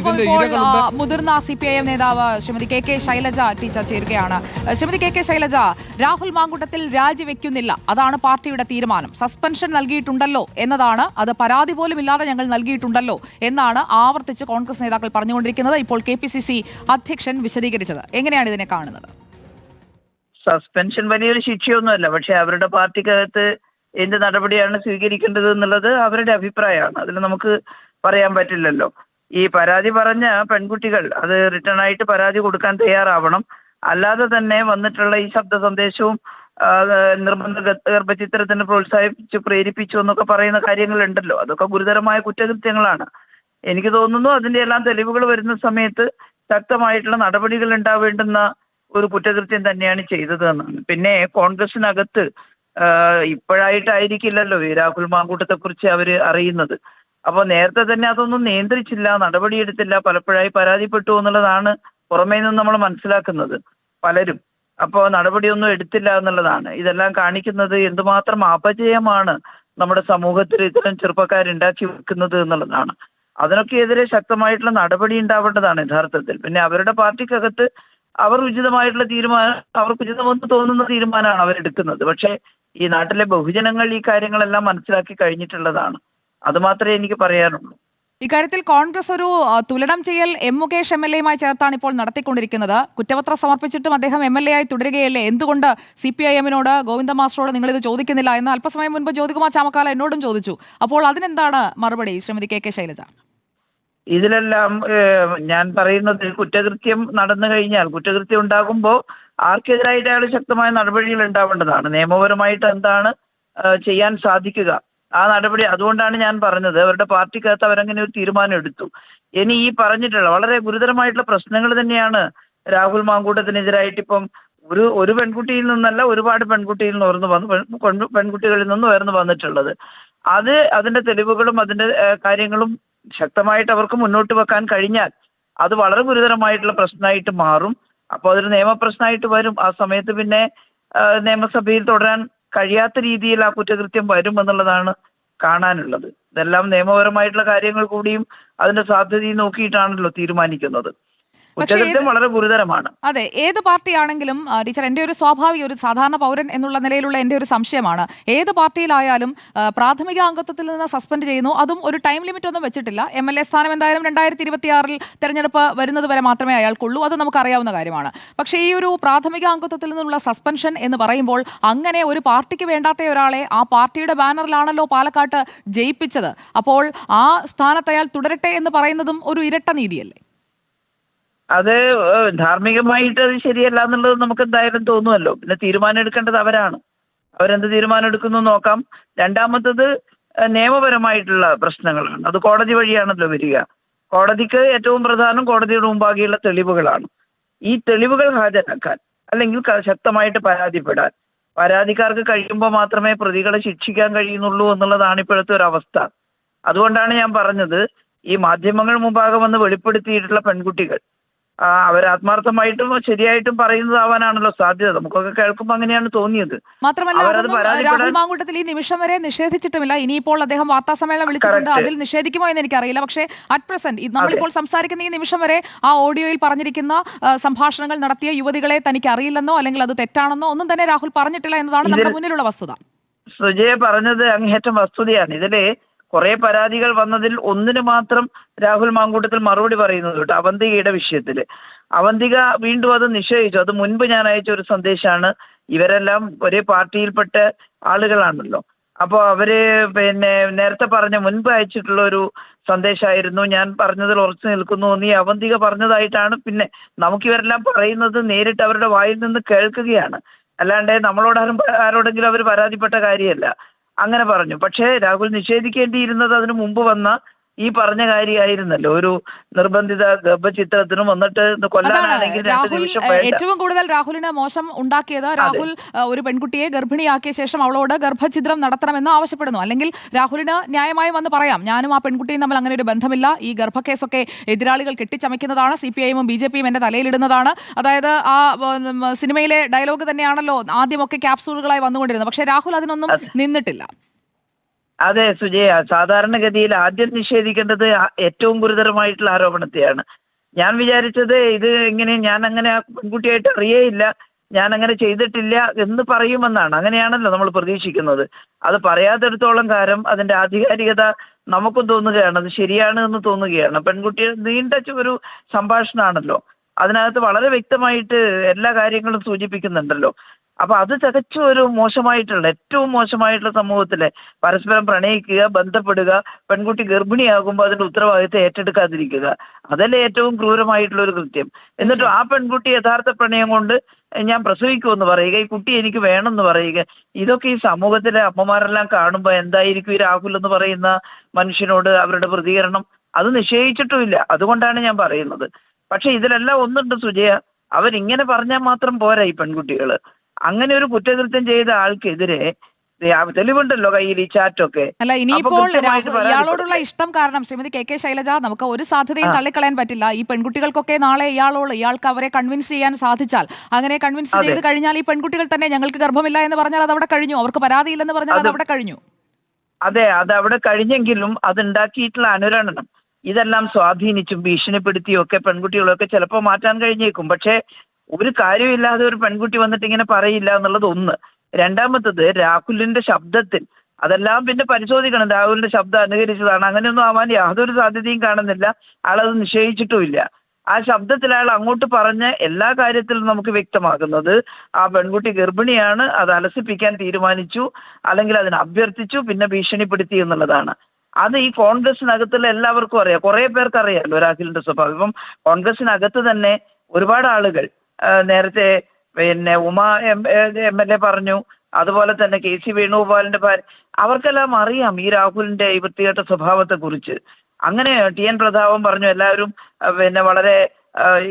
ഇപ്പോൾ മുതിർന്ന C P I M നേതാവ് Sreemathi K K Shailaja teacher ചേരുകയാണ്. ശ്രീമതി കെ കെ ശൈലജ രാഹുൽ മാങ്കുട്ടത്തിൽ രാജിവെക്കുന്നില്ല. അതാണ് പാർട്ടിയുടെ തീരുമാനം. സസ്പെൻഷൻ നൽകിയിട്ടുണ്ടല്ലോ എന്നതാണ്. അത് പരാതി പോലും ഇല്ലാതെ ഞങ്ങൾ നൽകിയിട്ടുണ്ടല്ലോ എന്നാണ് ആവർത്തിച്ച് കോൺഗ്രസ് നേതാക്കൾ പറഞ്ഞുകൊണ്ടിരിക്കുന്നത്. ഇപ്പോൾ കെ പി സി സി അധ്യക്ഷൻ വിശദീകരിച്ചത്. എങ്ങനെയാണ് ഇതിനെ കാണുന്നത്? സസ്പെൻഷൻ വലിയൊരു ശിക്ഷയൊന്നുമല്ല. പക്ഷെ അവരുടെ പാർട്ടിക്കകത്ത് എന്ത് നടപടിയാണ് സ്വീകരിക്കേണ്ടത് എന്നുള്ളത് അവരുടെ അഭിപ്രായമാണ്. അതിൽ നമുക്ക് പറയാൻ പറ്റില്ലല്ലോ. ഈ പരാതി പറഞ്ഞ പെൺകുട്ടികൾ അത് റിട്ടേൺ ആയിട്ട് പരാതി കൊടുക്കാൻ തയ്യാറാവണം. അല്ലാതെ തന്നെ വന്നിട്ടുള്ള ഈ ശബ്ദ സന്ദേശവും നിർബന്ധ ഗർഭചിത്രത്തിന് പ്രോത്സാഹിപ്പിച്ചു പ്രേരിപ്പിച്ചു എന്നൊക്കെ പറയുന്ന കാര്യങ്ങളുണ്ടല്ലോ. അതൊക്കെ ഗുരുതരമായ കുറ്റകൃത്യങ്ങളാണ്. എനിക്ക് തോന്നുന്നു അതിന്റെ എല്ലാം തെളിവുകൾ വരുന്ന സമയത്ത് ശക്തമായിട്ടുള്ള നടപടികൾ ഉണ്ടാവേണ്ടുന്ന ഒരു കുറ്റകൃത്യം തന്നെയാണ് ചെയ്തത് എന്നാണ്. പിന്നെ കോൺഗ്രസിനകത്ത് ഇപ്പോഴായിട്ടായിരിക്കില്ലല്ലോ ഈ രാഹുൽ മാങ്കൂട്ടത്തെ കുറിച്ച് അവർ അറിയുന്നത്. അപ്പോൾ നേരത്തെ തന്നെ അതൊന്നും നിയന്ത്രിച്ചില്ല നടപടിയെടുത്തില്ല പലപ്പോഴായി പരാതിപ്പെട്ടു എന്നുള്ളതാണ് പുറമേ നിന്ന് നമ്മൾ മനസ്സിലാക്കുന്നത് പലരും. അപ്പോൾ നടപടിയൊന്നും എടുത്തില്ല എന്നുള്ളതാണ്. ഇതെല്ലാം കാണിക്കുന്നത് എന്തുമാത്രം അപജയമാണ് നമ്മുടെ സമൂഹത്തിൽ ഇത്തരം ചെറുപ്പക്കാരുണ്ടാക്കി വെക്കുന്നത് എന്നുള്ളതാണ്. അതിനൊക്കെ എതിരെ ശക്തമായിട്ടുള്ള നടപടി ഉണ്ടാവേണ്ടതാണ് യഥാർത്ഥത്തിൽ. പിന്നെ അവരുടെ പാർട്ടിക്കകത്ത് അവർ ഉചിതമായിട്ടുള്ള തീരുമാനം അവർക്ക് ഉചിതമെന്ന് തോന്നുന്ന തീരുമാനമാണ് അവരെടുക്കുന്നത് പക്ഷേ ഈ നാട്ടിലെ ബഹുജനങ്ങൾ ഈ കാര്യങ്ങളെല്ലാം മനസ്സിലാക്കി കഴിഞ്ഞിട്ടുള്ളതാണ്. അത് മാത്രമേ എനിക്ക് പറയാനുള്ളൂ. ഇക്കാര്യത്തിൽ കോൺഗ്രസ് ഒരു തുലനം ചെയ്യൽ എം മുകേഷ് എം എൽ എയുമായി ചേർത്താണ് ഇപ്പോൾ നടത്തിക്കൊണ്ടിരിക്കുന്നത്. കുറ്റപത്രം സമർപ്പിച്ചിട്ടും അദ്ദേഹം എം എൽ എ ആയി തുടരുകയല്ലേ? എന്തുകൊണ്ട് സി പി ഐ എമ്മിനോട് ഗോവിന്ദ മാസ്റ്ററോട് നിങ്ങളിത് ചോദിക്കുന്നില്ല എന്ന് അല്പസമയം മുൻപ് ജ്യോതികുമാർ ചാമക്കാല എന്നോടും ചോദിച്ചു. അപ്പോൾ അതിനെന്താണ് മറുപടി ശ്രീമതി കെ കെ ശൈലജ? ഇതിലെല്ലാം ഞാൻ പറയുന്നത് കുറ്റകൃത്യം നടന്നു കഴിഞ്ഞാൽ കുറ്റകൃത്യം ഉണ്ടാകുമ്പോൾ ആർക്കെതിരായിട്ട് അയാൾ ശക്തമായ നടപടികൾ ഉണ്ടാവേണ്ടതാണ്. നിയമപരമായിട്ട് എന്താണ് ചെയ്യാൻ സാധിക്കുക. ആ നടപടി അതുകൊണ്ടാണ് ഞാൻ പറഞ്ഞത്. അവരുടെ പാർട്ടിക്കകത്ത് അവരങ്ങനെ ഒരു തീരുമാനം എടുത്തു ഇനി ഈ പറഞ്ഞിട്ടുള്ള വളരെ ഗുരുതരമായിട്ടുള്ള പ്രശ്നങ്ങൾ തന്നെയാണ് രാഹുൽ മാങ്കൂട്ടത്തിനെതിരായിട്ട് ഇപ്പം ഒരു ഒരു പെൺകുട്ടിയിൽ നിന്നല്ല ഒരുപാട് പെൺകുട്ടിയിൽ നിന്ന് ഉയർന്നു വന്നു പെൺ- പെൺ- പെൺകുട്ടികളിൽ നിന്ന് ഉയർന്നു വന്നിട്ടുള്ളത്. അത് അതിന്റെ തെളിവുകളും അതിന്റെ കാര്യങ്ങളും ശക്തമായിട്ട് അവർക്ക് മുന്നോട്ട് വെക്കാൻ കഴിഞ്ഞാൽ അത് വളരെ ഗുരുതരമായിട്ടുള്ള പ്രശ്നമായിട്ട് മാറും. അപ്പോൾ അതൊരു നിയമപ്രശ്നമായിട്ട് വരും. ആ സമയത്ത് പിന്നെ നിയമസഭയിൽ തുടരാൻ കഴിയാത്ത രീതിയിൽ ആ കുറ്റകൃത്യം വരും എന്നുള്ളതാണ് കാണാനുള്ളത്. ഇതെല്ലാം നിയമപരമായിട്ടുള്ള കാര്യങ്ങൾ കൂടിയും അതിന്റെ സാധ്യതയും നോക്കിയിട്ടാണല്ലോ തീരുമാനിക്കുന്നത്. കുറ്റകൃത്യം വളരെ ഗുരുതരമാണ്. അതെ ഏത് പാർട്ടിയാണെങ്കിലും ആണെങ്കിലും ടീച്ചർ എന്റെ ഒരു സ്വാഭാവിക ഒരു സാധാരണ പൗരൻ എന്നുള്ള നിലയിലുള്ള എന്റെ ഒരു സംശയമാണ്. ഏത് പാർട്ടിയിലായാലും പ്രാഥമിക അംഗത്വത്തിൽ നിന്ന് സസ്പെൻഡ് ചെയ്യുന്നു. അതും ഒരു ടൈം ലിമിറ്റ് ഒന്നും വെച്ചിട്ടില്ല. എം എൽ എ സ്ഥാനം എന്തായാലും രണ്ടായിരത്തി ഇരുപത്തിയാറിൽ തെരഞ്ഞെടുപ്പ് വരുന്നത് വരെ മാത്രമേ അയാൾക്കുള്ളൂ. അത് നമുക്ക് അറിയാവുന്ന കാര്യമാണ്. പക്ഷേ ഈ ഒരു പ്രാഥമിക അംഗത്വത്തിൽ നിന്നുള്ള സസ്പെൻഷൻ എന്ന് പറയുമ്പോൾ അങ്ങനെ ഒരു പാർട്ടിക്ക് വേണ്ടാത്ത ഒരാളെ ആ പാർട്ടിയുടെ ബാനറിലാണല്ലോ പാലക്കാട്ട് ജയിപ്പിച്ചത്. അപ്പോൾ ആ സ്ഥാനത്ത് അയാൾ തുടരട്ടെ എന്ന് പറയുന്നതും ഒരു ഇരട്ട നീതിയല്ലേ? അത് ധാർമ്മികമായിട്ട് അത് ശരിയല്ല എന്നുള്ളത് നമുക്ക് എന്തായാലും തോന്നുമല്ലോ പിന്നെ തീരുമാനം എടുക്കേണ്ടത് അവരാണ്. അവരെന്ത് തീരുമാനം എടുക്കുന്നു നോക്കാം. രണ്ടാമത്തത് നിയമപരമായിട്ടുള്ള പ്രശ്നങ്ങളാണ്. അത് കോടതി വഴിയാണല്ലോ വരിക. കോടതിക്ക് ഏറ്റവും പ്രധാനം കോടതിയുടെ മുമ്പാകെയുള്ള തെളിവുകളാണ്. ഈ തെളിവുകൾ ഹാജരാക്കാൻ അല്ലെങ്കിൽ ശക്തമായിട്ട് പരാതിപ്പെടാൻ. പരാതിക്കാർക്ക് കഴിയുമ്പോൾ മാത്രമേ പ്രതികളെ ശിക്ഷിക്കാൻ കഴിയുന്നുള്ളൂ എന്നുള്ളതാണ് ഇപ്പോഴത്തെ ഒരു അവസ്ഥ. അതുകൊണ്ടാണ് ഞാൻ പറഞ്ഞത് ഈ മാധ്യമങ്ങൾ മുമ്പാകെ വന്ന് വെളിപ്പെടുത്തിയിട്ടുള്ള പെൺകുട്ടികൾ ആ, അവർ ആത്മാർത്ഥമായിട്ടും ശരിയായിട്ടും പറയുന്നതാവാനാണല്ലോ സാധ്യത. നമുക്കൊക്കെ കേൾക്കുമ്പോൾ അങ്ങനെയാണ് തോന്നിയത്. മാത്രമല്ല രാഹുൽ മാങ്കൂട്ടത്തിൽ ഈ നിമിഷം വരെ നിഷേധിച്ചിട്ടുമില്ല. ഇനിയിപ്പോൾ അദ്ദേഹം വാർത്താ സമ്മേളനം വിളിച്ചിട്ടുണ്ട് അതിൽ നിഷേധിക്കുമോ എന്ന് എനിക്കറിയില്ല. പക്ഷേ അറ്റ് പ്രസന്റ് നമ്മളിപ്പോൾ സംസാരിക്കുന്ന ഈ നിമിഷം വരെ ആ ഓഡിയോയിൽ പറഞ്ഞിരിക്കുന്ന സംഭാഷണങ്ങൾ നടത്തിയ യുവതികളെ തനിക്ക് അറിയില്ലെന്നോ അല്ലെങ്കിൽ അത് തെറ്റാണെന്നോ ഒന്നും തന്നെ രാഹുൽ പറഞ്ഞിട്ടില്ല എന്നതാണ് നമ്മുടെ മുന്നിലുള്ള വസ്തുത. സുജയ പറഞ്ഞത് അങ്ങേറ്റം വസ്തുതയാണ്. ഇതിൽ കുറെ പരാതികൾ വന്നതിൽ ഒന്നിന് മാത്രം രാഹുൽ മാങ്കൂട്ടത്തിൽ മറുപടി പറയുന്നത് കേട്ടോ അവന്തികയുടെ വിഷയത്തിൽ. അവന്തിക വീണ്ടും അത് നിഷേധിച്ചു. അത് മുൻപ് ഞാൻ അയച്ച ഒരു സന്ദേശമാണ് ഇവരെല്ലാം ഒരേ പാർട്ടിയിൽപ്പെട്ട ആളുകളാണല്ലോ. അപ്പോൾ അവർ പിന്നെ നേരത്തെ പറഞ്ഞ മുൻപ് അയച്ചിട്ടുള്ള ഒരു സന്ദേശമായിരുന്നു ഞാൻ പറഞ്ഞതിൽ ഉറച്ചു നിൽക്കുന്നു നീ അവന്തിക പറഞ്ഞതായിട്ടാണ് പിന്നെ നമുക്കിവരെല്ലാം പറയുന്നത് നേരിട്ട് അവരുടെ വായിൽ നിന്ന് കേൾക്കുകയാണ്. അല്ലാണ്ട് നമ്മളോട് ആരും ആരോടെങ്കിലും അവർ പരാതിപ്പെട്ട കാര്യമല്ല. അങ്ങനെ പറഞ്ഞു. പക്ഷേ രാഹുൽ നിഷേധിക്കേണ്ടിയിരുന്നത് അതിനു മുമ്പ് വന്ന ഈ പറഞ്ഞ കാര്യമായിരുന്നല്ലോ. ഒരു നിർബന്ധിത ഗർഭചിത്രത്തിനും വന്നിട്ട് കൊല്ലാനാണെങ്കിൽ രാഹുൽ ഏറ്റവും കൂടുതൽ രാഹുലിന് മോശം ഉണ്ടാക്കിയത് രാഹുൽ ഒരു പെൺകുട്ടിയെ ഗർഭിണിയാക്കിയ ശേഷം അവളോട് ഗർഭചിത്രം നടത്തണമെന്ന് ആവശ്യപ്പെടുന്നു. അല്ലെങ്കിൽ രാഹുലിന് ന്യായമായി വന്ന് പറയാം ഞാനും ആ പെൺകുട്ടിയും തമ്മിൽ അങ്ങനെ ഒരു ബന്ധമില്ല. ഈ ഗർഭക്കേസൊക്കെ എതിരാളികൾ കെട്ടിച്ചമയ്ക്കുന്നതാണ് സി പി ഐഎമ്മും ബി ജെ പിയും എന്റെ തലയിലിടുന്നതാണ്. അതായത് ആ സിനിമയിലെ ഡയലോഗ് തന്നെയാണല്ലോ ആദ്യമൊക്കെ ക്യാപ്സൂളുകളായി വന്നുകൊണ്ടിരുന്നത്. പക്ഷേ രാഹുൽ അതിനൊന്നും നിന്നിട്ടില്ല. അതെ സുജയ. സാധാരണഗതിയിൽ ആദ്യം നിഷേധിക്കേണ്ടത് ഏറ്റവും ഗുരുതരമായിട്ടുള്ള ആരോപണത്തെയാണ്. ഞാൻ വിചാരിച്ചത് ഇത് എങ്ങനെ ഞാൻ അങ്ങനെ ആ പെൺകുട്ടിയായിട്ട് അറിയേയില്ല ഞാൻ അങ്ങനെ ചെയ്തിട്ടില്ല എന്ന് പറയുമെന്നാണ്. അങ്ങനെയാണല്ലോ നമ്മൾ പ്രതീക്ഷിക്കുന്നത്. അത് പറയാത്തിടത്തോളം കാലം അതിന്റെ ആധികാരികത നമുക്കും തോന്നുകയാണ്. അത് ശരിയാണ് എന്ന് തോന്നുകയാണ്. പെൺകുട്ടി നീണ്ട ഒരു സംഭാഷണമാണല്ലോ. അതിനകത്ത് വളരെ വ്യക്തമായിട്ട് എല്ലാ കാര്യങ്ങളും സൂചിപ്പിക്കുന്നുണ്ടല്ലോ. അപ്പൊ അത് തികച്ചും ഒരു മോശമായിട്ടുള്ള ഏറ്റവും മോശമായിട്ടുള്ള സമൂഹത്തിലെ പരസ്പരം പ്രണയിക്കുക ബന്ധപ്പെടുക പെൺകുട്ടി ഗർഭിണിയാകുമ്പോൾ അതിന്റെ ഉത്തരവാദിത്തം ഏറ്റെടുക്കാതിരിക്കുക. അതല്ലേ ഏറ്റവും ക്രൂരമായിട്ടുള്ള ഒരു കൃത്യം. എന്നിട്ട് ആ പെൺകുട്ടി യഥാർത്ഥ പ്രണയം കൊണ്ട് ഞാൻ പ്രസവിക്കുമെന്ന് പറയുക ഈ കുട്ടി എനിക്ക് വേണമെന്ന് പറയുക ഇതൊക്കെ ഈ സമൂഹത്തിലെ അമ്മമാരെല്ലാം കാണുമ്പോൾ എന്തായിരിക്കും ഈ രാഹുൽ എന്ന് പറയുന്ന മനുഷ്യനോട് അവരുടെ പ്രതികരണം? അത് നിശ്ചയിച്ചിട്ടുമില്ല. അതുകൊണ്ടാണ് ഞാൻ പറയുന്നത്. പക്ഷെ ഇതിലെല്ലാം ഒന്നുണ്ട് സുജയ. അവരിങ്ങനെ പറഞ്ഞാൽ മാത്രം പോരാ ഈ പെൺകുട്ടികൾ അങ്ങനെ ഒരു കുറ്റകൃത്യം ചെയ്ത ആൾക്കെതിരെ തെളിവുണ്ടല്ലോ കയ്യിൽ ഈ ചാറ്റൊക്കെ. അല്ല ഇനിയിപ്പോൾ ഇയാളോടുള്ള ഇഷ്ടം കാരണം ശ്രീമതി കെ കെ ശൈലജ നമുക്ക് ഒരു സാധ്യതയും. തള്ളിക്കളയാൻ പറ്റില്ല. ഈ പെൺകുട്ടികൾക്കൊക്കെ നാളെ ഇയാളോട് ഇയാൾക്ക് അവരെ കൺവിൻസ് ചെയ്യാൻ സാധിച്ചാൽ. അങ്ങനെ കൺവിൻസ്. ചെയ്ത് കഴിഞ്ഞാൽ ഈ പെൺകുട്ടികൾ തന്നെ ഞങ്ങൾക്ക് ഗർഭമില്ല എന്ന് പറഞ്ഞാൽ അത് അവിടെ കഴിഞ്ഞു. അവർക്ക് പരാതിയില്ലെന്ന് പറഞ്ഞാൽ അത് അത് അവിടെ കഴിഞ്ഞു. അതെ അത് അവിടെ കഴിഞ്ഞെങ്കിലും അതുണ്ടാക്കിയിട്ടുള്ള അനുരണനം. ഇതെല്ലാം സ്വാധീനിച്ചും ഭീഷണിപ്പെടുത്തിയും ഒക്കെ പെൺകുട്ടികളൊക്കെ ചിലപ്പോൾ മാറ്റാൻ കഴിഞ്ഞേക്കും. പക്ഷേ ഒരു കാര്യമില്ലാതെ ഒരു പെൺകുട്ടി വന്നിട്ട് ഇങ്ങനെ പറയില്ല എന്നുള്ളത് ഒന്ന്. രണ്ടാമത്തത് രാഹുലിന്റെ ശബ്ദത്തിൽ. അതെല്ലാം പിന്നെ പരിശോധിക്കണം. രാഹുലിന്റെ ശബ്ദം അനുകരിച്ചതാണ്. അങ്ങനെയൊന്നും ആവാൻ യാതൊരു സാധ്യതയും കാണുന്നില്ല. ആളത് നിശ്ചയിച്ചിട്ടുമില്ല. ആ ശബ്ദത്തിൽ അയാൾ അങ്ങോട്ട് പറഞ്ഞ എല്ലാ കാര്യത്തിലും നമുക്ക് വ്യക്തമാകുന്നത് ആ പെൺകുട്ടി ഗർഭിണിയാണ്. അത് അലസിപ്പിക്കാൻ തീരുമാനിച്ചു. അല്ലെങ്കിൽ അതിനെ അഭ്യർത്ഥിച്ചു. പിന്നെ ഭീഷണിപ്പെടുത്തി എന്നുള്ളതാണ്. അത് ഈ കോൺഗ്രസിനകത്തുള്ള എല്ലാവർക്കും അറിയാം. കുറെ പേർക്ക് അറിയാമല്ലോ രാഹുലിന്റെ സ്വഭാവം. കോൺഗ്രസിനകത്ത് തന്നെ ഒരുപാട് ആളുകൾ നേരത്തെ പിന്നെ ഉമ എം എൽ എ പറഞ്ഞു. അതുപോലെ തന്നെ കെ സി വേണുഗോപാലിന്റെ ഭാര്യ അവർക്കെല്ലാം അറിയാം ഈ രാഹുലിന്റെ ഈ വൃത്തികെട്ട സ്വഭാവത്തെ കുറിച്ച് അങ്ങനെ ടി എൻ പ്രതാപൻ പറഞ്ഞു എല്ലാവരും പിന്നെ വളരെ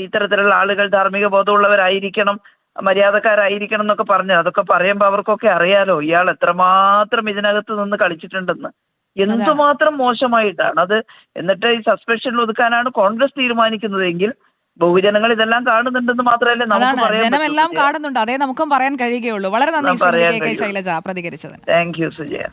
ഇത്തരത്തിലുള്ള ആളുകൾ ധാർമ്മിക ബോധമുള്ളവരായിരിക്കണം മര്യാദക്കാരായിരിക്കണം എന്നൊക്കെ പറഞ്ഞു അതൊക്കെ പറയുമ്പോൾ അവർക്കൊക്കെ അറിയാലോ ഇയാൾ എത്രമാത്രം ഇതിനകത്ത് നിന്ന് കളിച്ചിട്ടുണ്ടെന്ന്. എന്തുമാത്രം മോശമായിട്ടാണ് അത്. എന്നിട്ട് ഈ സസ്പെൻഷനിൽ ഒതുക്കാനാണ് കോൺഗ്രസ് തീരുമാനിക്കുന്നതെങ്കിൽ ബഹുജനങ്ങൾ ഇതെല്ലാം കാണുന്നുണ്ടെന്ന് മാത്രമല്ലേ നമുക്ക് ജനമെല്ലാം കാണുന്നുണ്ട്. അതേ നമുക്കും പറയാൻ കഴിയുകയുള്ളൂ. വളരെ നന്ദി ശൈലജ പ്രതികരിച്ചത് താങ്ക് യു സുജയ.